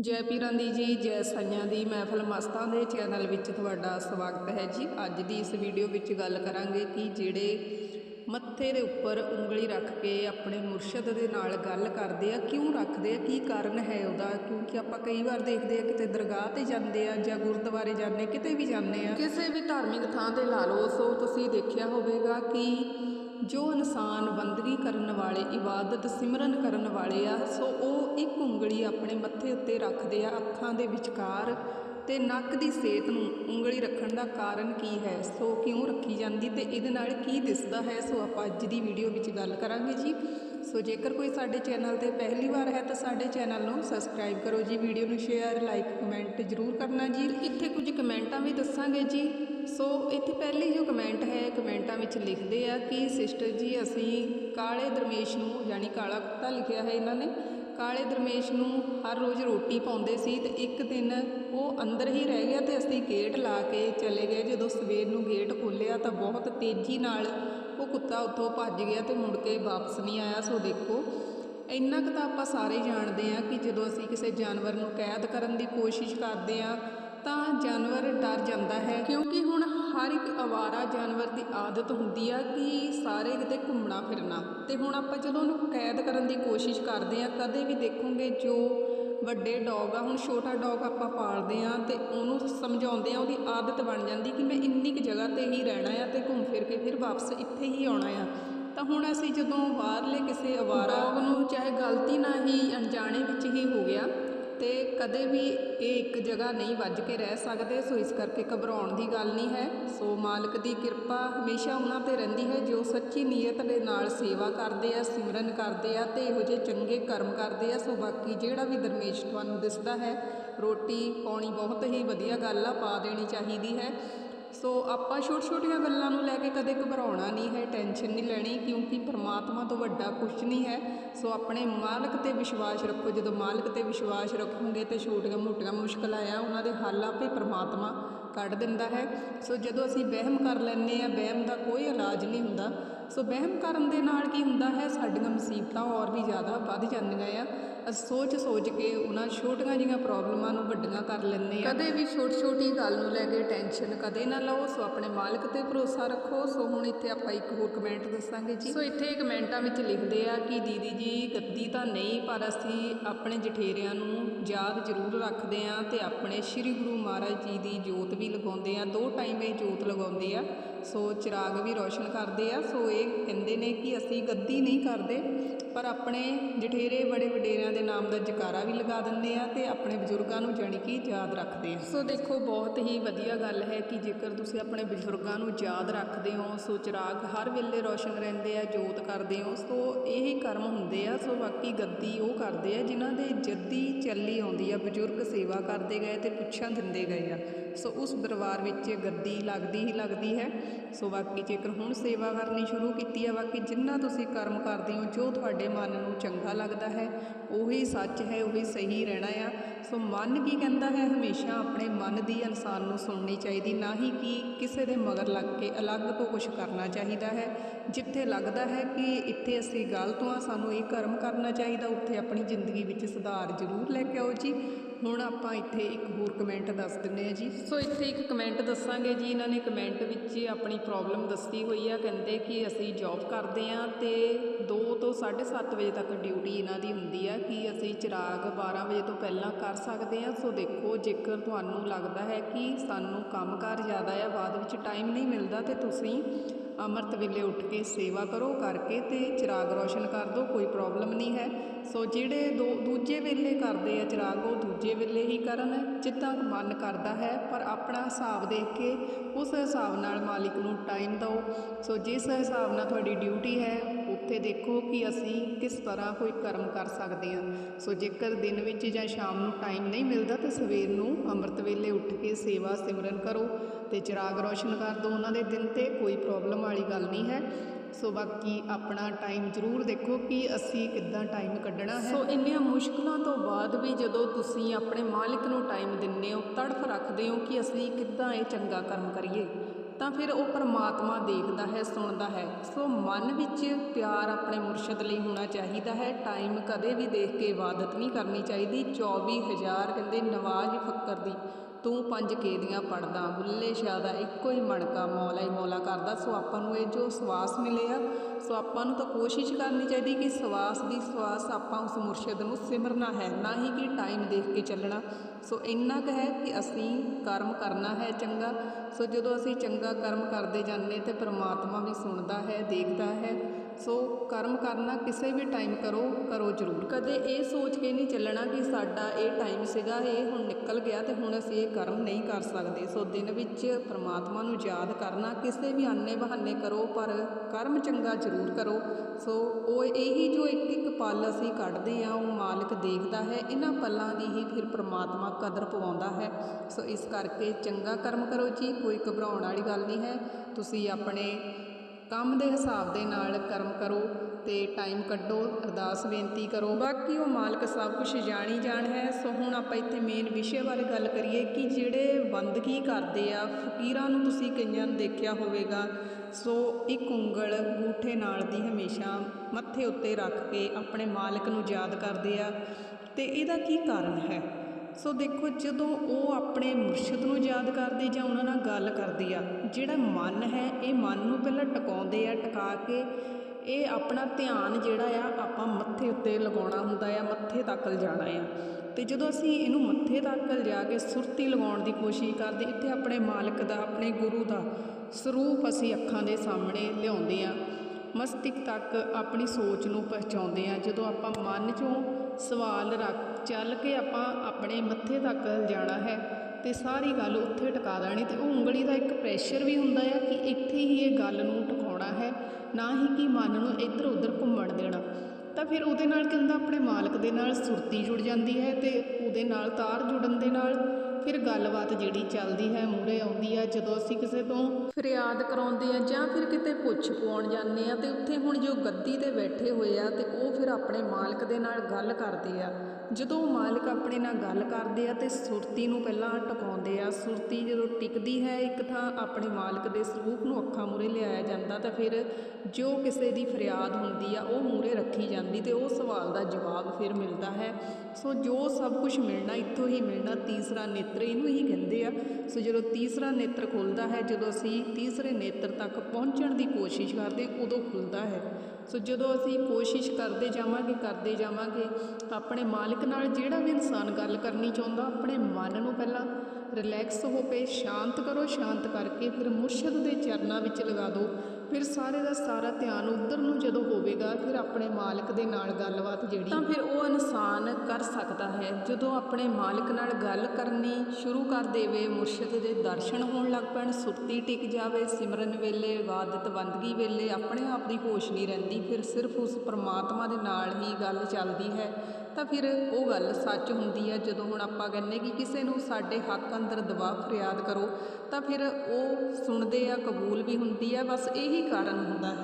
ਜੈ ਪੀਰਾਂ ਦੀ ਜੀ, ਜੈ ਸਾਈਆਂ ਦੀ। ਮਹਿਫਲ ਮਸਤਾਂ ਦੇ ਚੈਨਲ ਵਿੱਚ ਤੁਹਾਡਾ ਸਵਾਗਤ ਹੈ ਜੀ। ਅੱਜ ਦੀ ਇਸ ਵੀਡੀਓ ਵਿੱਚ ਗੱਲ ਕਰਾਂਗੇ ਕਿ ਜਿਹੜੇ ਮੱਥੇ ਦੇ ਉੱਪਰ ਉਂਗਲੀ ਰੱਖ ਕੇ ਆਪਣੇ ਮੁਰਸ਼ਦ ਦੇ ਨਾਲ ਗੱਲ ਕਰਦੇ ਆ, ਕਿਉਂ ਰੱਖਦੇ ਆ, ਕੀ ਕਾਰਨ ਹੈ ਉਹਦਾ? ਕਿਉਂਕਿ ਆਪਾਂ ਕਈ ਵਾਰ ਦੇਖਦੇ ਆ, ਕਿਤੇ ਦਰਗਾਹ ਤੇ ਜਾਂਦੇ ਆ ਜਾਂ ਗੁਰਦੁਆਰੇ ਜਾਂਦੇ ਕਿਤੇ ਵੀ ਜਾਂਦੇ ਆ। ਕਿਸੇ ਵੀ ਧਾਰਮਿਕ ਥਾਂ ਤੇ ਲਾ ਲਓ, ਸੋ ਤੁਸੀਂ ਦੇਖਿਆ ਹੋਵੇਗਾ ਕਿ ਜੋ ਇਨਸਾਨ ਬੰਦਗੀ ਕਰਨ ਵਾਲੇ, ਇਬਾਦਤ ਸਿਮਰਨ ਕਰਨ ਵਾਲੇ ਆ, ਸੋ ਉਹ ਇੱਕ ਉਂਗਲੀ ਆਪਣੇ ਮੱਥੇ ਉੱਤੇ ਰੱਖਦੇ ਆ, ਅੱਖਾਂ ਦੇ ਵਿਚਕਾਰ ਤੇ ਨੱਕ ਦੀ ਸੇਤ ਨੂੰ ਉਂਗਲੀ ਰੱਖਣ ਦਾ ਕਾਰਨ ਕੀ ਹੈ? ਸੋ ਕਿਉਂ ਰੱਖੀ ਜਾਂਦੀ ਤੇ ਇਹਦੇ ਨਾਲ ਕੀ ਦਿਸਦਾ ਹੈ? ਸੋ ਆਪਾਂ ਅੱਜ ਦੀ ਵੀਡੀਓ ਵਿੱਚ ਗੱਲ ਕਰਾਂਗੇ ਜੀ। ਸੋ ਜੇਕਰ ਕੋਈ ਸਾਡੇ ਚੈਨਲ ਤੇ ਪਹਿਲੀ ਵਾਰ ਹੈ ਤਾਂ ਸਾਡੇ ਚੈਨਲ ਨੂੰ ਸਬਸਕ੍ਰਾਈਬ ਕਰੋ ਜੀ, ਵੀਡੀਓ ਨੂੰ ਸ਼ੇਅਰ, ਲਾਈਕ, ਕਮੈਂਟ ਜ਼ਰੂਰ ਕਰਨਾ ਜੀ। ਇੱਥੇ ਕੁਝ ਕਮੈਂਟਾਂ ਵੀ ਦੱਸਾਂਗੇ ਜੀ। ਸੋ ਇੱਥੇ ਪਹਿਲੀ ਜੋ ਕਮੈਂਟ ਹੈ, ਕਮੈਂਟਾਂ ਵਿੱਚ ਲਿਖਦੇ ਆ ਕਿ, ਸਿਸਟਰ ਜੀ, ਅਸੀਂ ਕਾਲੇ ਦਰਮੇਸ਼ ਨੂੰ, ਯਾਨੀ ਕਾਲਾ ਕੁੱਤਾ ਲਿਖਿਆ ਹੈ ਇਹਨਾਂ ਨੇ, ਕਾਲੇ ਦਰਮੇਸ਼ ਨੂੰ ਹਰ ਰੋਜ਼ ਰੋਟੀ ਪਾਉਂਦੇ ਸੀ ਤੇ ਇੱਕ ਦਿਨ ਉਹ ਅੰਦਰ ਹੀ ਰਹਿ ਗਿਆ ਤੇ ਅਸੀਂ ਗੇਟ ਲਾ ਕੇ ਚਲੇ ਗਏ। ਜਦੋਂ ਸਵੇਰ ਨੂੰ ਗੇਟ ਖੋਲ੍ਹਿਆ ਤਾਂ ਬਹੁਤ ਤੇਜ਼ੀ ਨਾਲ ਉਹ ਕੁੱਤਾ ਉੱਥੋਂ ਭੱਜ ਗਿਆ ਤੇ ਮੁੜ ਕੇ ਵਾਪਸ ਨਹੀਂ ਆਇਆ, ਸੋ ਦੇਖੋ। ਇੰਨਾ ਕੁ ਤਾਂ ਆਪਾਂ ਸਾਰੇ ਜਾਣਦੇ ਆ ਕਿ ਜਦੋਂ ਅਸੀਂ ਕਿਸੇ ਜਾਨਵਰ ਨੂੰ ਕੈਦ ਕਰਨ ਦੀ ਕੋਸ਼ਿਸ਼ ਕਰਦੇ ਆ ਤਾਂ ਜਾਨਵਰ ਡਰ ਜਾਂਦਾ ਹੈ। ਕਿਉਂਕਿ ਹੁਣ ਹਰ ਇੱਕ ਅਵਾਰਾ ਜਾਨਵਰ ਦੀ ਆਦਤ ਹੁੰਦੀ ਆ ਕਿ ਸਾਰੇ ਕਿਤੇ ਘੁੰਮਣਾ ਫਿਰਨਾ ਤੇ ਹੁਣ ਆਪਾਂ ਜਦੋਂ ਉਹਨੂੰ ਕੈਦ ਕਰਨ ਦੀ ਕੋਸ਼ਿਸ਼ ਕਰਦੇ ਆ ਕਦੇ ਵੀ ਦੇਖੋਗੇ ਜੋ ਵੱਡੇ ਡੌਗ ਆ, ਹੁਣ ਛੋਟਾ ਡੌਗ ਆਪਾਂ ਪਾਲਦੇ ਆ ਤੇ ਉਹਨੂੰ ਸਮਝਾਉਂਦੇ ਆ, ਉਹਦੀ ਆਦਤ ਬਣ ਜਾਂਦੀ ਕਿ ਮੈਂ ਇੰਨੀ ਕੁ ਜਗ੍ਹਾ ਤੇ ਹੀ ਰਹਿਣਾ ਆ ਤੇ ਘੁੰਮ ਫਿਰ ਕੇ ਫਿਰ ਵਾਪਸ ਇੱਥੇ ਹੀ ਆਉਣਾ ਆ। ਤਾਂ ਹੁਣ ਅਸੀਂ ਜਦੋਂ ਬਾਹਰਲੇ ਕਿਸੇ ਅਵਾਰਾ ਡੌਗ ਨੂੰ ਚਾਹੇ ਗਲਤੀ ਨਾਲ ਹੀ ਅਣਜਾਣੇ ਵਿੱਚ ਹੀ ਹੋ ਗਿਆ ਤੇ ਕਦੇ ਵੀ ਇਹ ਇੱਕ ਜਗ੍ਹਾ ਨਹੀਂ ਵੱਜ ਕੇ ਰਹਿ ਸਕਦੇ, ਸੋ ਇਸ ਕਰਕੇ ਘਬਰਾਉਣ ਦੀ ਗੱਲ ਨਹੀਂ ਹੈ। ਸੋ ਮਾਲਕ ਦੀ ਕਿਰਪਾ ਹਮੇਸ਼ਾ ਉਹਨਾਂ ਤੇ ਰਹਿੰਦੀ ਹੈ, ਜੋ ਸੱਚੀ ਨੀਅਤ ਦੇ ਨਾਲ ਸੇਵਾ ਕਰਦੇ ਆ, ਸਿਮਰਨ ਕਰਦੇ ਆ ਤੇ ਇਹੋ ਜਿਹੇ ਚੰਗੇ ਕਰਮ ਕਰਦੇ ਆ। ਸੋ ਬਾਕੀ ਜਿਹੜਾ ਵੀ ਦਰਮੇਸ਼ ਤੁਹਾਨੂੰ ਦਿਸਦਾ ਹੈ, ਰੋਟੀ ਪਾਉਣੀ ਬਹੁਤ ਹੀ ਵਧੀਆ ਗੱਲ ਆ, ਪਾ ਦੇਣੀ ਚਾਹੀਦੀ ਹੈ। ਸੋ ਆਪਾਂ ਛੋਟ ਛੋਟੀਆਂ ਗੱਲਾਂ ਨੂੰ ਲੈ ਕੇ ਕਦੇ ਘਬਰਾਉਣਾ ਨਹੀਂ ਹੈ, ਟੈਨਸ਼ਨ ਨਹੀਂ ਲੈਣੀ, ਕਿਉਂਕਿ ਪਰਮਾਤਮਾ ਤੋਂ ਵੱਡਾ ਕੁਝ ਨਹੀਂ ਹੈ। ਸੋ ਆਪਣੇ ਮਾਲਕ ਤੇ ਵਿਸ਼ਵਾਸ ਰੱਖੋ, ਜਦੋਂ ਮਾਲਕ ਤੇ ਵਿਸ਼ਵਾਸ ਰੱਖੋਗੇ ਤੇ ਛੋਟੀਆਂ ਮੋਟੀਆਂ ਮੁਸ਼ਕਲਾਂ ਆ, ਉਹਨਾਂ ਦੇ ਹੱਲ ਆਪੇ ਪਰਮਾਤਮਾ ਕੱਢ ਦਿੰਦਾ ਹੈ। ਸੋ ਜਦੋਂ ਅਸੀਂ ਵਹਿਮ ਕਰ ਲੈਂਦੇ ਆ ਵਹਿਮ ਦਾ ਕੋਈ ਇਲਾਜ ਨਹੀਂ ਹੁੰਦਾ। ਸੋ ਵਹਿਮ ਕਰਨ ਦੇ ਨਾਲ ਕੀ ਹੁੰਦਾ ਹੈ, ਸਾਡੀਆਂ ਮੁਸੀਬਤਾਂ ਹੋਰ ਵੀ ਜ਼ਿਆਦਾ ਵੱਧ ਜਾਂਦੀਆਂ ਆ। ਸੋਚ ਸੋਚ ਕੇ ਉਹਨਾਂ ਛੋਟੀਆਂ ਜਿਹੀਆਂ ਪ੍ਰੋਬਲਮਾਂ ਨੂੰ ਵੱਡੀਆਂ ਕਰ ਲੈਂਦੇ ਆ ਕਦੇ ਵੀ ਛੋਟੀ ਛੋਟੀ ਗੱਲ ਨੂੰ ਲੈ ਕੇ ਟੈਨਸ਼ਨ ਕਦੇ ਨਾ ਲਓ, ਸੋ ਆਪਣੇ ਮਾਲਕ ਤੇ ਭਰੋਸਾ ਰੱਖੋ। ਸੋ ਹੁਣ ਇੱਥੇ ਆਪਾਂ ਇੱਕ ਹੋਰ ਕਮੈਂਟ ਦੱਸਾਂਗੇ ਜੀ। ਸੋ ਇੱਥੇ ਕਮੈਂਟਾਂ ਵਿੱਚ ਲਿਖਦੇ ਆ ਕਿ ਦੀਦੀ ਜੀ, ਗੱਦੀ ਤਾਂ ਨਹੀਂ, ਪਰ ਅਸੀਂ ਆਪਣੇ ਜਠੇਰਿਆਂ ਨੂੰ ਯਾਦ ਜ਼ਰੂਰ ਰੱਖਦੇ ਆ ਤੇ ਆਪਣੇ ਸ੍ਰੀ ਗੁਰੂ ਮਹਾਰਾਜ ਜੀ ਦੀ ਜੋਤ ਵੀ ਲਗਾਉਂਦੇ ਆ ਦੋ ਟਾਈਮ ਇਹ ਜੋਤ ਲਗਾਉਂਦੇ ਆ। ਸੋ ਚਿਰਾਗ ਵੀ ਰੌਸ਼ਨ ਕਰਦੇ ਆ। ਸੋ ਇਹ ਕਹਿੰਦੇ ਨੇ ਕਿ ਅਸੀਂ ਗੱਦੀ ਨਹੀਂ ਕਰਦੇ, ਪਰ ਆਪਣੇ ਜਠੇਰੇ ਬੜੇ ਵਡੇਰਿਆਂ ਦੇ ਨਾਮ ਦਾ ਜਕਾਰਾ ਵੀ ਲਗਾ ਦਿੰਦੇ ਆ ਤੇ ਆਪਣੇ ਬਜ਼ੁਰਗਾਂ ਨੂੰ ਜਾਣੀ ਕਿ ਯਾਦ ਰੱਖਦੇ ਆ। ਸੋ ਦੇਖੋ, ਬਹੁਤ ਹੀ ਵਧੀਆ ਗੱਲ ਹੈ ਕਿ ਜੇਕਰ ਤੁਸੀਂ ਆਪਣੇ ਬਜ਼ੁਰਗਾਂ ਨੂੰ ਯਾਦ ਰੱਖਦੇ ਹੋ, ਸੋ ਚਿਰਾਗ ਹਰ ਵੇਲੇ ਰੌਸ਼ਨ ਰਹਿੰਦੇ ਆ, ਜੋਤ ਕਰਦੇ ਹੋ, ਸੋ ਇਹ ਹੀ ਕਰਮ ਹੁੰਦੇ ਆ। ਸੋ ਬਾਕੀ ਗੱਦੀ ਉਹ ਕਰਦੇ ਆ ਜਿਨ੍ਹਾਂ ਦੇ ਜੱਦੀ ਚੱਲੀ ਆਉਂਦੀ ਆ, ਬਜ਼ੁਰਗ ਸੇਵਾ ਕਰਦੇ ਗਏ ਤੇ ਪੁੱਛਾਂ ਦਿੰਦੇ ਗਏ ਆ। ਸੋ ਉਸ ਦਰਬਾਰ ਵਿੱਚ ਗੱਦੀ ਲੱਗਦੀ ਹੀ ਲੱਗਦੀ ਹੈ। ਸੋ ਬਾਕੀ ਜੇਕਰ ਹੁਣ ਸੇਵਾ ਕਰਨੀ ਸ਼ੁਰੂ ਕੀਤੀ ਹੈ, ਬਾਕੀ ਜਿੰਨਾ ਤੁਸੀਂ ਕਰਮ ਕਰਦੇ ਹੋ, ਜੋ ਤੁਹਾਡੇ ਮਨ ਨੂੰ ਚੰਗਾ ਲੱਗਦਾ ਹੈ, ਉਹੀ ਸੱਚ ਹੈ, ਉਹੀ ਸਹੀ ਰਹਿਣਾ ਆ। ਸੋ ਮਨ ਕੀ ਕਹਿੰਦਾ ਹੈ, ਹਮੇਸ਼ਾ ਆਪਣੇ ਮਨ ਦੀ ਇਨਸਾਨ ਨੂੰ ਸੁਣਨੀ ਚਾਹੀਦੀ, ਨਾ ਹੀ ਕਿ ਕਿਸੇ ਦੇ ਮਗਰ ਲੱਗ ਕੇ ਅਲੱਗ ਤੋਂ ਕੁਝ ਕਰਨਾ ਚਾਹੀਦਾ ਹੈ। ਜਿੱਥੇ ਲੱਗਦਾ ਹੈ ਕਿ ਇੱਥੇ ਅਸੀਂ ਗਲਤ ਹਾਂ, ਸਾਨੂੰ ਇਹ ਕਰਮ ਕਰਨਾ ਚਾਹੀਦਾ, ਉੱਥੇ ਆਪਣੀ ਜ਼ਿੰਦਗੀ ਵਿੱਚ ਸੁਧਾਰ ਜ਼ਰੂਰ ਲੈ ਕੇ ਆਓ ਜੀ। ਹੁਣ ਆਪਾਂ ਇੱਥੇ ਇੱਕ ਹੋਰ ਕਮੈਂਟ ਦੱਸ ਦਿੰਦੇ ਆ ਜੀ। ਸੋ ਇੱਥੇ ਇੱਕ ਕਮੈਂਟ ਦੱਸਾਂਗੇ ਜੀ, ਇਹਨਾਂ ਨੇ ਕਮੈਂਟ ਵਿੱਚ ਆਪਣੀ ਪ੍ਰੋਬਲਮ ਦੱਸੀ ਹੋਈ ਆ, ਕਹਿੰਦੇ ਕਿ ਅਸੀਂ ਜੌਬ ਕਰਦੇ ਆ ਤੇ 2 ਤੋਂ 7:30 ਵਜੇ ਤੱਕ ਡਿਊਟੀ ਇਹਨਾਂ ਦੀ ਹੁੰਦੀ ਆ, ਕਿ ਅਸੀਂ ਚਿਰਾਗ 12 ਵਜੇ ਤੋਂ ਪਹਿਲਾਂ ਕਰ ਸਕਦੇ ਆ ਸੋ ਦੇਖੋ, ਜੇਕਰ ਤੁਹਾਨੂੰ ਲੱਗਦਾ ਹੈ ਕਿ ਸਾਨੂੰ ਕੰਮਕਾਰ ਜ਼ਿਆਦਾ ਆ, ਬਾਅਦ ਵਿੱਚ ਟਾਈਮ ਨਹੀਂ ਮਿਲਦਾ ਤੇ ਤੁਸੀਂ ਅੰਮ੍ਰਿਤ ਵੇਲੇ ਉੱਠ ਕੇ ਸੇਵਾ ਕਰੋ ਕਰਕੇ ਤੇ ਚਿਰਾਗ ਰੋਸ਼ਨ ਕਰ ਦਿਓ, ਕੋਈ ਪ੍ਰੋਬਲਮ ਨਹੀਂ ਹੈ। ਸੋ ਜਿਹੜੇ ਦੋ ਦੂਜੇ ਵੇਲੇ ਕਰਦੇ ਆ ਚਿਰਾਗ, ਉਹ ਦੂਜੇ ਵੇਲੇ ਹੀ ਕਰਨ, ਜਿੱਦਾਂ ਮਨ ਕਰਦਾ ਹੈ, ਪਰ ਆਪਣਾ ਹਿਸਾਬ ਦੇਖ ਕੇ ਉਸ ਹਿਸਾਬ ਨਾਲ ਮਾਲਿਕ ਨੂੰ ਟਾਈਮ ਦਿਓ। ਸੋ ਜਿਸ ਹਿਸਾਬ ਨਾਲ ਤੁਹਾਡੀ ਡਿਊਟੀ ਹੈ, ਉੱਥੇ ਦੇਖੋ ਕਿ ਅਸੀਂ ਕਿਸ ਤਰ੍ਹਾਂ ਕੋਈ ਕਰਮ ਕਰ ਸਕਦੇ ਹਾਂ। ਸੋ ਜੇਕਰ ਦਿਨ ਵਿੱਚ ਜਾਂ ਸ਼ਾਮ ਨੂੰ ਟਾਈਮ ਨਹੀਂ ਮਿਲਦਾ, ਤਾਂ ਸਵੇਰ ਨੂੰ ਅੰਮ੍ਰਿਤ ਵੇਲੇ ਉੱਠ ਕੇ ਸੇਵਾ ਸਿਮਰਨ ਕਰੋ ਤੇ ਚਿਰਾਗ ਰੋਸ਼ਨ ਕਰ ਦਿਓ। ਉਹਨਾਂ ਦੇ ਦਿਨ ਤੇ ਕੋਈ ਪ੍ਰੋਬਲਮ ਵਾਲੀ ਗੱਲ ਨਹੀਂ ਹੈ। ਸੋ ਬਾਕੀ ਆਪਣਾ ਟਾਈਮ ਜ਼ਰੂਰ ਦੇਖੋ ਕਿ ਅਸੀਂ ਕਿੱਦਾਂ ਟਾਈਮ ਕੱਢਣਾ ਹੈ। ਸੋ ਇੰਨੀਆਂ ਮੁਸ਼ਕਲਾਂ ਤੋਂ ਬਾਅਦ ਵੀ ਜਦੋਂ ਤੁਸੀਂ ਆਪਣੇ ਮਾਲਿਕ ਨੂੰ ਟਾਈਮ ਦਿੰਦੇ ਹੋ, ਤੜਫ ਰੱਖਦੇ ਹੋ ਕਿ ਅਸੀਂ ਕਿੱਦਾਂ ਇਹ ਚੰਗਾ ਕਰਮ ਕਰੀਏ, ਤਾਂ ਫਿਰ ਉਹ ਪਰਮਾਤਮਾ ਦੇਖਦਾ ਹੈ, ਸੁਣਦਾ ਹੈ। ਸੋ ਮਨ ਵਿੱਚ ਪਿਆਰ ਆਪਣੇ ਮੁਰਸ਼ਦ ਲਈ ਹੋਣਾ ਚਾਹੀਦਾ ਹੈ। ਟਾਈਮ ਕਦੇ ਵੀ ਦੇਖ ਕੇ ਇਬਾਦਤ ਨਹੀਂ ਕਰਨੀ ਚਾਹੀਦੀ। 24000 ਕਹਿੰਦੇ ਨਵਾਜ਼ ਕਰਦੀ। ਤੂੰ ਪੰਜ ਕੇਦੀਆਂ ਪੜਦਾ ਬੁੱਲੇ ਸ਼ਾਹ ਦਾ ਇੱਕੋ ਹੀ ਮਣਕਾ ਮੌਲਾ ਹੀ ਮੌਲਾ ਕਰਦਾ। ਸੋ ਆਪਾਂ ਨੂੰ ਇਹ ਜੋ ਸਵਾਸ ਮਿਲੇ ਆ, ਸੋ ਆਪਾਂ ਨੂੰ ਤਾਂ ਕੋਸ਼ਿਸ਼ ਕਰਨੀ ਚਾਹੀਦੀ ਕਿ ਸਵਾਸ ਦੀ ਸਵਾਸ ਆਪਾਂ ਉਸ ਮੁਰਸ਼ਿਦ ਨੂੰ ਸਿਮਰਨਾ ਹੈ, ਨਾ ਹੀ ਕਿ ਟਾਈਮ ਦੇਖ ਕੇ ਚੱਲਣਾ। ਸੋ ਇੰਨਾ ਕੁ ਹੈ ਕਿ ਅਸੀਂ ਕਰਮ ਕਰਨਾ ਹੈ ਚੰਗਾ। ਸੋ ਜਦੋਂ ਅਸੀਂ ਚੰਗਾ ਕਰਮ ਕਰਦੇ ਜਾਂਦੇ ਤੇ ਪ੍ਰਮਾਤਮਾ ਵੀ ਸੁਣਦਾ ਹੈ, ਦੇਖਦਾ ਹੈ ਸੋ ਕਰਮ ਕਰਨਾ ਕਿਸੇ ਵੀ ਟਾਈਮ ਕਰੋ ਕਰੋ ਜ਼ਰੂਰ। ਕਦੇ ਇਹ ਸੋਚ ਕੇ ਨਹੀਂ ਚੱਲਣਾ ਕਿ ਸਾਡਾ ਇਹ ਟਾਈਮ ਸੀਗਾ, ਇਹ ਹੁਣ ਨਿਕਲ ਗਿਆ ਤੇ ਹੁਣ ਅਸੀਂ ਇਹ ਕਰਮ ਨਹੀਂ ਕਰ ਸਕਦੇ। ਸੋ ਦਿਨ ਵਿੱਚ ਪ੍ਰਮਾਤਮਾ ਨੂੰ ਯਾਦ ਕਰਨਾ, ਕਿਸੇ ਵੀ ਆਨੇ ਬਹਾਨੇ ਕਰੋ, ਪਰ ਕਰਮ ਚੰਗਾ ਜ਼ਰੂਰ ਕਰੋ। ਸੋ ਉਹ ਇਹੀ ਜੋ ਇੱਕ ਇੱਕ ਪਲ ਅਸੀਂ ਕੱਢਦੇ ਆ ਉਹ ਮਾਲਕ ਦੇਖਦਾ ਹੈ, ਇਹਨਾਂ ਪਲਾਂ ਦੀ ਹੀ ਫਿਰ ਪ੍ਰਮਾਤਮਾ ਕਦਰ ਪਵਾਉਂਦਾ ਹੈ। ਸੋ ਇਸ ਕਰਕੇ ਚੰਗਾ ਕਰਮ ਕਰੋ ਜੀ, ਕੋਈ ਘਬਰਾਉਣ ਵਾਲੀ ਗੱਲ ਨਹੀਂ ਹੈ। ਤੁਸੀਂ ਆਪਣੇ ਕੰਮ ਦੇ ਹਿਸਾਬ ਦੇ ਨਾਲ ਕਰਮ ਕਰੋ ਤੇ ਟਾਈਮ ਕੱਢੋ, ਅਰਦਾਸ ਬੇਨਤੀ ਕਰੋ। ਬਾਕੀ ਉਹ ਮਾਲਕ ਸਭ ਕੁਝ ਜਾਣੀ ਜਾਣ ਹੈ। ਸੋ ਹੁਣ ਆਪਾਂ ਇੱਥੇ ਮੇਨ ਵਿਸ਼ੇ ਬਾਰੇ ਗੱਲ ਕਰੀਏ ਕਿ ਜਿਹੜੇ ਬੰਦਗੀ ਕਰਦੇ ਆ, ਫਕੀਰਾਂ ਨੂੰ ਤੁਸੀਂ ਕਈਆਂ ਨੂੰ ਦੇਖਿਆ ਹੋਵੇਗਾ। ਸੋ ਇੱਕ ਉਂਗਲ ਗੂਠੇ ਨਾਲ ਦੀ ਹਮੇਸ਼ਾ ਮੱਥੇ ਉੱਤੇ ਰੱਖ ਕੇ ਆਪਣੇ ਮਾਲਕ ਨੂੰ ਯਾਦ ਕਰਦੇ ਆ। ਤੇ ਇਹਦਾ ਕੀ ਕਾਰਨ ਹੈ? ਸੋ ਦੇਖੋ, ਜਦੋਂ ਉਹ ਆਪਣੇ ਮੁਰਸ਼ਿਦ ਨੂੰ ਯਾਦ ਕਰਦੇ ਜਾਂ ਉਹਨਾਂ ਨਾਲ ਗੱਲ ਕਰਦੇ ਆ, ਜਿਹੜਾ ਮਨ ਹੈ, ਇਹ ਮਨ ਨੂੰ ਪਹਿਲਾਂ ਟਿਕਾਉਂਦੇ ਆ, ਟਿਕਾ ਕੇ ਇਹ ਆਪਣਾ ਧਿਆਨ ਜਿਹੜਾ ਆ, ਆਪਾਂ ਮੱਥੇ ਉੱਤੇ ਲਗਾਉਣਾ ਹੁੰਦਾ ਆ, ਮੱਥੇ ਤੱਕ ਲਿਜਾਣਾ ਆ। ਤੇ ਜਦੋਂ ਅਸੀਂ ਇਹਨੂੰ ਮੱਥੇ ਤੱਕ ਲਿਜਾ ਕੇ ਸੁਰਤੀ ਲਗਾਉਣ ਦੀ ਕੋਸ਼ਿਸ਼ ਕਰਦੇ, ਇੱਥੇ ਆਪਣੇ ਮਾਲਕ ਦਾ, ਆਪਣੇ ਗੁਰੂ ਦਾ ਸਰੂਪ ਅਸੀਂ ਅੱਖਾਂ ਦੇ ਸਾਹਮਣੇ ਲਿਆਉਂਦੇ ਆ, ਮਸਤਿਕ ਤੱਕ ਆਪਣੀ ਸੋਚ ਨੂੰ ਪਹੁੰਚਾਉਂਦੇ ਆ। ਜਦੋਂ ਆਪਾਂ ਮਨ 'ਚੋਂ ਸਵਾਲ ਰੱਖ ਚੱਲ ਕੇ ਆਪਾਂ ਆਪਣੇ ਮੱਥੇ ਤੱਕ ਜਾਣਾ ਹੈ ਤੇ ਸਾਰੀ ਗੱਲ ਉੱਥੇ ਟਿਕਾ ਦੇਣੀ ਤੇ ਉਹ ਉਂਗਲੀ ਦਾ ਇੱਕ ਪ੍ਰੈਸ਼ਰ ਵੀ ਹੁੰਦਾ ਆ ਕਿ ਇੱਥੇ ਹੀ ਇਹ ਗੱਲ ਨੂੰ ਟਿਕਾਉਣਾ ਹੈ, ਨਾ ਹੀ ਕਿ ਮਨ ਨੂੰ ਇੱਧਰ ਉੱਧਰ ਘੁੰਮਣ ਦੇਣਾ। ਤਾਂ ਫਿਰ ਉਹਦੇ ਨਾਲ ਕਹਿੰਦਾ ਆਪਣੇ ਮਾਲਕ ਦੇ ਨਾਲ ਸੁਰਤੀ ਜੁੜ ਜਾਂਦੀ ਹੈ ਤੇ ਉਹਦੇ ਨਾਲ ਤਾਰ ਜੁੜਨ ਦੇ ਨਾਲ ਫਿਰ ਗੱਲਬਾਤ ਜਿਹੜੀ ਚੱਲਦੀ ਹੈ, ਮੂਹਰੇ ਆਉਂਦੀ ਆ, ਜਦੋਂ ਅਸੀਂ ਕਿਸੇ ਤੋਂ ਫਰਿਆਦ ਕਰਾਉਂਦੇ ਆ ਜਾਂ ਫਿਰ ਕਿਤੇ ਪੁੱਛ ਪਾਉਣ ਜਾਂਦੇ ਆ ਤੇ ਉੱਥੇ ਹੁਣ ਜੋ ਗੱਦੀ ਤੇ ਬੈਠੇ ਹੋਏ ਆ ਤੇ ਉਹ ਫਿਰ ਆਪਣੇ ਮਾਲਕ ਦੇ ਨਾਲ ਗੱਲ ਕਰਦੇ ਆ। ਜਦੋਂ ਮਾਲਕ ਆਪਣੇ ਨਾਲ ਗੱਲ ਕਰਦੇ ਆ ਤੇ ਸੁਰਤੀ ਨੂੰ ਪਹਿਲਾਂ ਟਿਕਾਉਂਦੇ ਆ, ਸੁਰਤੀ ਜਦੋਂ ਟਿਕਦੀ ਹੈ, ਇੱਕ ਥਾਂ ਆਪਣੇ ਮਾਲਕ ਦੇ ਸਰੂਪ ਨੂੰ ਅੱਖਾਂ ਮੂਹਰੇ ਲਿਆਇਆ ਜਾਂਦਾ ਤਾਂ ਫਿਰ ਜੋ ਕਿਸੇ ਦੀ ਫਰਿਆਦ ਹੁੰਦੀ ਆ, ਉਹ ਮੂਹਰੇ ਰੱਖੀ ਜਾਂਦੀ ਤੇ ਉਹ ਸਵਾਲ ਦਾ ਜਵਾਬ ਫਿਰ ਮਿਲਦਾ ਹੈ। ਸੋ ਜੋ ਸਭ ਕੁਝ ਮਿਲਣਾ, ਇੱਥੋਂ ਹੀ ਮਿਲਣਾ, ਤੀਸਰਾ ਨੇਤਰ ਇਹਨੂੰ ਹੀ ਕਹਿੰਦੇ ਆ। ਸੋ ਜਦੋਂ ਤੀਸਰਾ ਨੇਤਰ ਖੁੱਲਦਾ ਹੈ, ਜਦੋਂ ਅਸੀਂ ਤੀਸਰੇ ਨੇਤਰ ਤੱਕ ਪਹੁੰਚਣ ਦੀ ਕੋਸ਼ਿਸ਼ ਕਰਦੇ, ਉਦੋਂ ਖੁੱਲਦਾ ਹੈ। ਸੋ ਜਦੋਂ ਅਸੀਂ ਕੋਸ਼ਿਸ਼ ਕਰਦੇ ਜਾਵਾਂਗੇ ਕਰਦੇ ਜਾਵਾਂਗੇ, ਆਪਣੇ ਮਾਲਕ ਨਾਲ ਜਿਹੜਾ ਵੀ ਇਨਸਾਨ ਗੱਲ ਕਰਨੀ ਚਾਹੁੰਦਾ, ਆਪਣੇ ਮਨ ਨੂੰ ਪਹਿਲਾਂ ਰਿਲੈਕਸ ਹੋ ਕੇ ਸ਼ਾਂਤ ਕਰੋ, ਸ਼ਾਂਤ ਕਰਕੇ ਫਿਰ ਮੁਰਸ਼ਿਦ ਦੇ ਚਰਨਾਂ ਵਿੱਚ ਲਗਾ ਦਿਓ। ਫਿਰ ਸਾਰੇ ਦਾ ਸਾਰਾ ਧਿਆਨ ਉਧਰ ਨੂੰ ਜਦੋਂ ਹੋਵੇਗਾ, ਫਿਰ ਆਪਣੇ ਮਾਲਕ ਦੇ ਨਾਲ ਗੱਲਬਾਤ ਜਿਹੜੀ ਤਾਂ ਫਿਰ ਉਹ ਇਨਸਾਨ ਕਰ ਸਕਦਾ ਹੈ। ਜਦੋਂ ਆਪਣੇ ਮਾਲਕ ਨਾਲ ਗੱਲ ਕਰਨੀ ਸ਼ੁਰੂ ਕਰ ਦੇਵੇ, ਮੁਰਸ਼ਿਦ ਦੇ ਦਰਸ਼ਨ ਹੋਣ ਲੱਗ ਪੈਣ, ਸੁਰਤੀ ਟਿਕ ਜਾਵੇ, ਸਿਮਰਨ ਵੇਲੇ ਇਬਾਦਤ ਬੰਦਗੀ ਵੇਲੇ, ਆਪਣੇ ਆਪ ਦੀ ਹੋਸ਼ ਨਹੀਂ ਰਹਿੰਦੀ, ਫਿਰ ਸਿਰਫ ਉਸ ਪਰਮਾਤਮਾ ਦੇ ਨਾਲ ਹੀ ਗੱਲ ਚੱਲਦੀ ਹੈ। ਤਾਂ ਫਿਰ ਉਹ ਗੱਲ ਸੱਚ ਹੁੰਦੀ ਹੈ। ਜਦੋਂ ਹੁਣ ਆਪਾਂ ਕਹਿੰਦੇ ਕਿ ਕਿਸੇ ਨੂੰ ਸਾਡੇ ਹੱਕ ਅੰਦਰ ਦਬਾਅ, ਫਰਿਆਦ ਕਰੋ, ਤਾਂ ਫਿਰ ਉਹ ਸੁਣਦੇ ਆ, ਕਬੂਲ ਵੀ ਹੁੰਦੀ ਹੈ। ਬਸ ਇਹੀ ਕਾਰਨ ਹੁੰਦਾ ਹੈ